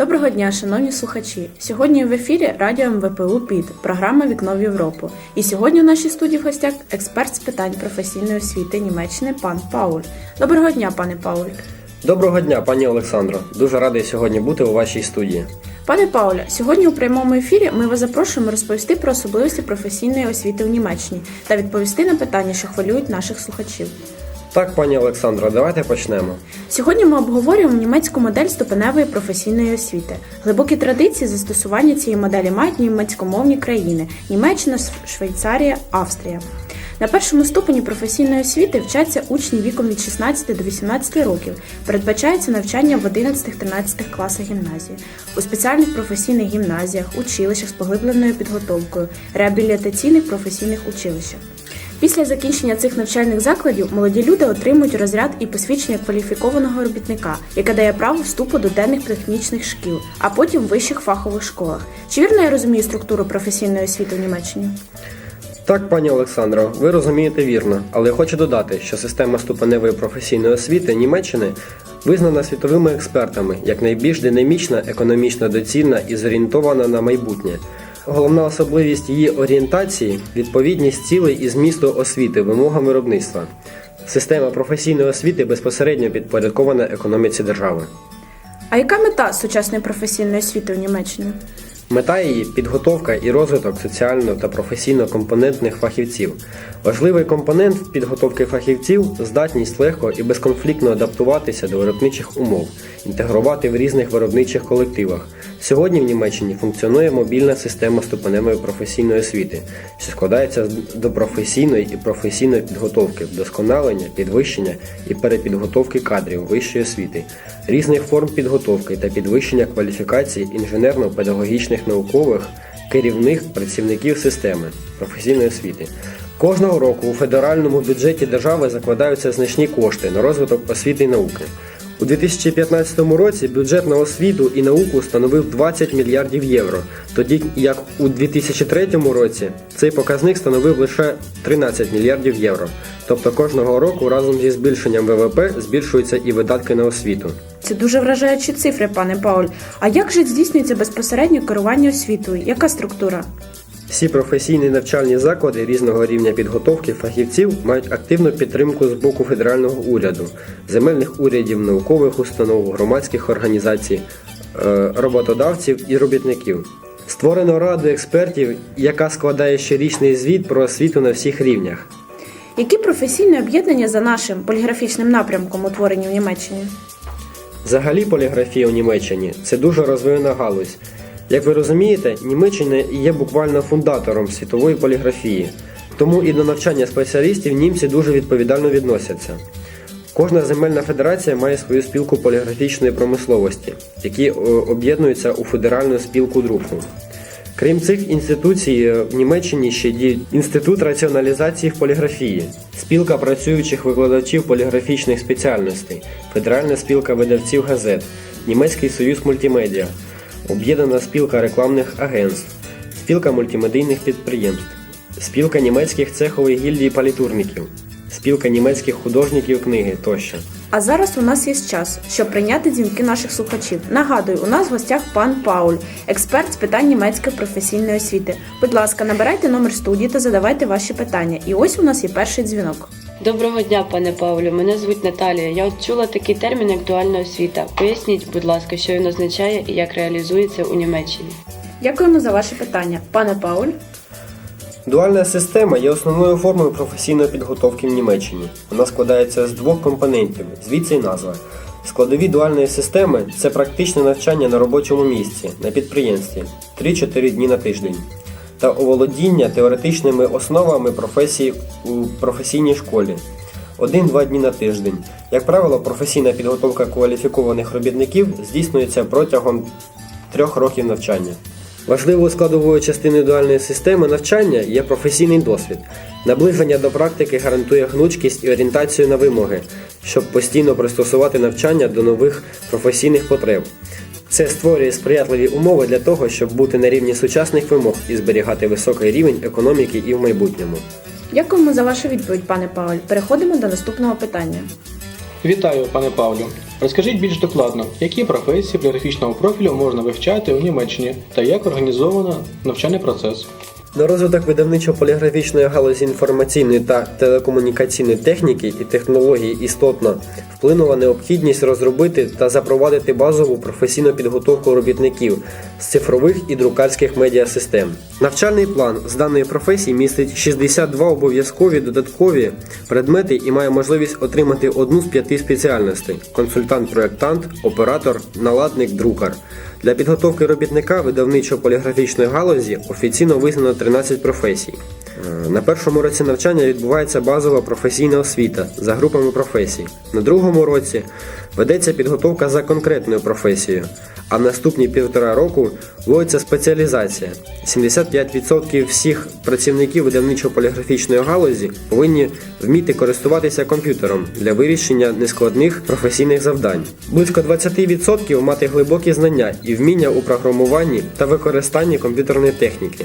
Доброго дня, шановні слухачі. Сьогодні в ефірі Радіо МВПУ ПІД, програма Вікно в Європу. І сьогодні у нашій студії в гостях експерт з питань професійної освіти Німеччини пан Пауль. Доброго дня, пане Пауль. Доброго дня, пані Олександро. Дуже радий сьогодні бути у вашій студії. Пане Пауля, сьогодні у прямому ефірі ми вас запрошуємо розповісти про особливості професійної освіти в Німеччині та відповісти на питання, що хвилюють наших слухачів. Так, пані Олександро, давайте почнемо. Сьогодні ми обговорюємо німецьку модель ступеневої професійної освіти. Глибокі традиції застосування цієї моделі мають німецькомовні країни Німеччина, Швейцарія, Австрія. На першому ступені професійної освіти вчаться учні віком від 16 до 18 років. Передбачається навчання в 11-13 класах гімназії, у спеціальних професійних гімназіях, училищах з поглибленою підготовкою, реабілітаційних професійних училищах. Після закінчення цих навчальних закладів молоді люди отримують розряд і посвідчення кваліфікованого робітника, яке дає право вступу до денних технічних шкіл, а потім вищих фахових школах. Чи вірно я розумію структуру професійної освіти в Німеччині? Так, пані Олександро, ви розумієте вірно, але хочу додати, що система ступеневої професійної освіти Німеччини визнана світовими експертами як найбільш динамічна, економічно доцільна і зорієнтована на майбутнє. Головна особливість її орієнтації відповідність цілей і змісту освіти вимогам виробництва. Система професійної освіти безпосередньо підпорядкована економіці держави. А яка мета сучасної професійної освіти в Німеччині? Мета її підготовка і розвиток соціально та професійно компонентних фахівців. Важливий компонент підготовки фахівців здатність легко і безконфліктно адаптуватися до виробничих умов, інтегрувати в різних виробничих колективах. Сьогодні в Німеччині функціонує мобільна система ступеневої професійної освіти, що складається до професійної і професійної підготовки, вдосконалення, підвищення і перепідготовки кадрів вищої освіти, різних форм підготовки та підвищення кваліфікації інженерно-педагогічних наукових керівних працівників системи професійної освіти. Кожного року у федеральному бюджеті держави закладаються значні кошти на розвиток освіти і науки. У 2015 році бюджет на освіту і науку становив 20 мільярдів євро, тоді як у 2003 році цей показник становив лише 13 мільярдів євро. Тобто кожного року разом зі збільшенням ВВП збільшуються і видатки на освіту. Це дуже вражаючі цифри, пане Пауль. А як же здійснюється безпосередньо керування освітою? Яка структура? Всі професійні навчальні заклади різного рівня підготовки фахівців мають активну підтримку з боку федерального уряду, земельних урядів, наукових установ, громадських організацій, е, роботодавців і робітників. Створено раду експертів, яка складає щорічний звіт про освіту на всіх рівнях. Які професійні об'єднання за нашим поліграфічним напрямком утворені в Німеччині? Взагалі поліграфія у Німеччині це дуже розвинена галузь. Як ви розумієте, Німеччина є буквально фундатором світової поліграфії, тому і до навчання спеціалістів німці дуже відповідально відносяться. Кожна земельна федерація має свою спілку поліграфічної промисловості, які е, об'єднуються у федеральну спілку друку. Крім цих інституцій, е, в Німеччині ще діють інститут раціоналізації в поліграфії, спілка працюючих викладачів поліграфічних спеціальностей, Федеральна спілка видавців газет, Німецький союз мультимедіа, Об'єднана спілка рекламних агентств, спілка мультимедійних підприємств, спілка німецьких цехових гільдій палітурників, спілка німецьких художників книги тощо. А зараз у нас є час, щоб прийняти дзвінки наших слухачів. Нагадую, у нас в гостях пан Пауль, експерт з питань німецької професійної освіти. Будь ласка, набирайте номер студії та задавайте ваші питання. І ось у нас є перший дзвінок. Доброго дня, пане Павлю. Мене звуть Наталія. Я от чула такий термін як дуальна освіта. Поясніть, будь ласка, що він означає і як реалізується у Німеччині. Дякуємо за ваше питання. Пане Пауль, Дуальна система є основною формою професійної підготовки в Німеччині. Вона складається з двох компонентів, звідси й назва. Складові дуальної системи це практичне навчання на робочому місці, на підприємстві 3-4 дні на тиждень та оволодіння теоретичними основами професії у професійній школі 1-2 дні на тиждень. Як правило, професійна підготовка кваліфікованих робітників здійснюється протягом трьох років навчання. Важливою складовою частиною дуальної системи навчання є професійний досвід. Наближення до практики гарантує гнучкість і орієнтацію на вимоги, щоб постійно пристосувати навчання до нових професійних потреб. Це створює сприятливі умови для того, щоб бути на рівні сучасних вимог і зберігати високий рівень економіки і в майбутньому. дякуємо за вашу відповідь, пане Пауль. Переходимо до наступного питання. Вітаю, пане Павлю. Розкажіть більш докладно, які професії поліграфічного профілю можна вивчати у Німеччині та як організовано навчальний процес? На розвиток видавничо-поліграфічної галузі інформаційної та телекомунікаційної техніки і технологій істотно вплинула необхідність розробити та запровадити базову професійну підготовку робітників з цифрових і друкарських медіасистем. Навчальний план з даної професії містить 62 обов'язкові додаткові предмети і має можливість отримати одну з п'яти спеціальностей: консультант-проєктант, оператор, наладник, друкар. Для підготовки робітника видавничо-поліграфічної галузі офіційно визнано 13 професій. Е, На першому році навчання відбувається базова професійна освіта за групами професій. На другому році ведеться підготовка за конкретною професією, а в наступні півтора року вводиться спеціалізація. 75% всіх працівників видавничо-поліграфічної галузі повинні вміти користуватися комп'ютером для вирішення нескладних професійних завдань. Близько 20% мати глибокі знання і вміння у програмуванні та використанні комп'ютерної техніки.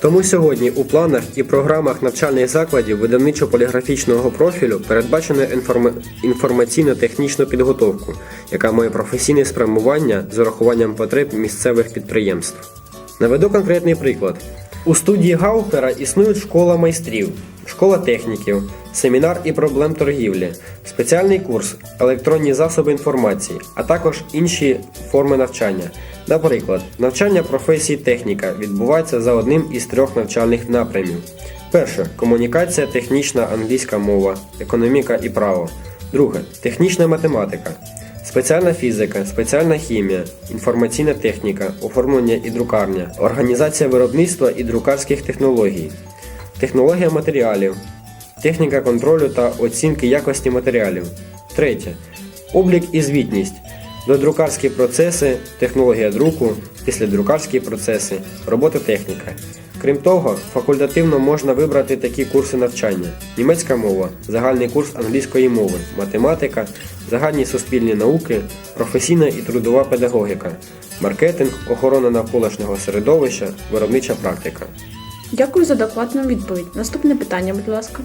Тому сьогодні у планах і програмах навчальних закладів видавничо-поліграфічного профілю передбачено інформа- інформаційно-технічну підготовку, яка має професійне спрямування з урахуванням потреб місцевих підприємств. Наведу конкретний приклад. У студії Гаупера існують школа майстрів, школа техніків, семінар і проблем торгівлі, спеціальний курс, електронні засоби інформації, а також інші форми навчання. Наприклад, навчання професії техніка відбувається за одним із трьох навчальних напрямів. Перше комунікація, технічна англійська мова, економіка і право. Друге технічна математика. Спеціальна фізика, спеціальна хімія, інформаційна техніка, оформлення і друкарня, організація виробництва і друкарських технологій, технологія матеріалів, техніка контролю та оцінки якості матеріалів. Третє. Облік і звітність, додрукарські процеси, технологія друку, післядрукарські процеси, робототехніка. Крім того, факультативно можна вибрати такі курси навчання: німецька мова, загальний курс англійської мови, математика, загальні суспільні науки, професійна і трудова педагогіка, маркетинг, охорона навколишнього середовища, виробнича практика. Дякую за докладну відповідь. Наступне питання, будь ласка.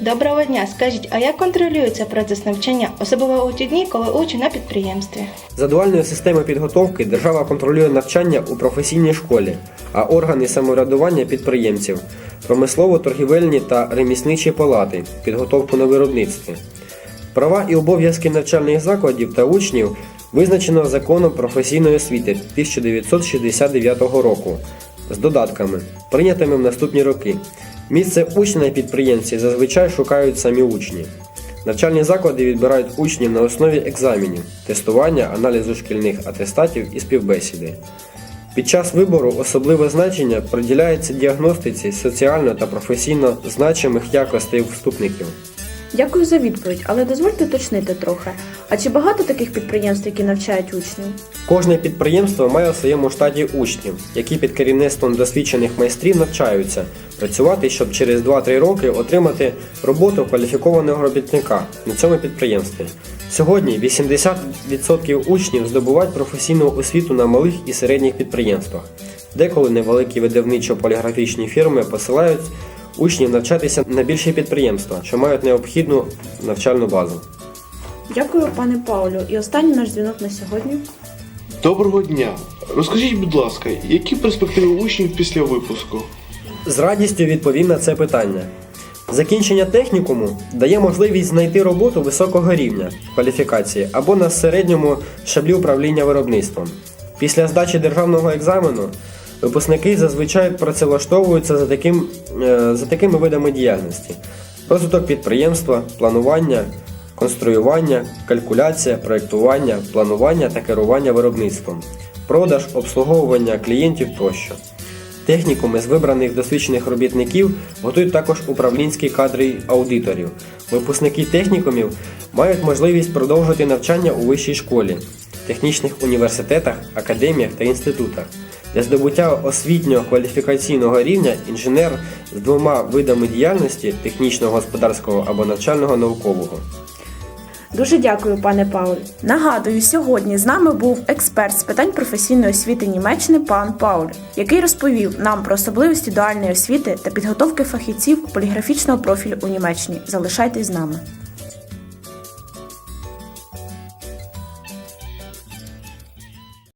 Доброго дня. Скажіть, а як контролюється процес навчання, особливо у ті дні, коли учень на підприємстві? За дуальною системою підготовки держава контролює навчання у професійній школі, а органи самоврядування підприємців, промислово-торгівельні та ремісничі палати, підготовку на виробництві. Права і обов'язки навчальних закладів та учнів визначено законом професійної освіти 1969 року з додатками, прийнятими в наступні роки. Місце учня на підприємстві зазвичай шукають самі учні. Навчальні заклади відбирають учнів на основі екзаменів, тестування, аналізу шкільних атестатів і співбесіди. Під час вибору особливе значення приділяється діагностиці соціально та професійно значимих якостей вступників. Дякую за відповідь, але дозвольте уточнити трохи. А чи багато таких підприємств, які навчають учнів? Кожне підприємство має у своєму штаті учнів, які під керівництвом досвідчених майстрів навчаються працювати, щоб через 2-3 роки отримати роботу кваліфікованого робітника на цьому підприємстві. Сьогодні 80% учнів здобувають професійну освіту на малих і середніх підприємствах. Деколи невеликі видавничо-поліграфічні фірми посилають учнів навчатися на більші підприємства, що мають необхідну навчальну базу. Дякую, пане Паулю. І останній наш дзвінок на сьогодні. Доброго дня. Розкажіть, будь ласка, які перспективи учнів після випуску? З радістю відповім на це питання. Закінчення технікуму дає можливість знайти роботу високого рівня кваліфікації або на середньому шаблі управління виробництвом. Після здачі державного екзамену випускники зазвичай працевлаштовуються за, таким, е, за такими видами діяльності: розвиток підприємства, планування, конструювання, калькуляція, проєктування, планування та керування виробництвом, продаж, обслуговування клієнтів тощо. Технікуми з вибраних досвідчених робітників готують також управлінські кадри аудиторів. Випускники технікумів мають можливість продовжити навчання у вищій школі, технічних університетах, академіях та інститутах. Для здобуття освітнього кваліфікаційного рівня інженер з двома видами діяльності технічного господарського або навчального наукового. Дуже дякую, пане Пауль. Нагадую, сьогодні з нами був експерт з питань професійної освіти Німеччини пан Пауль, який розповів нам про особливості дуальної освіти та підготовки фахівців поліграфічного профілю у Німеччині. Залишайтесь з нами.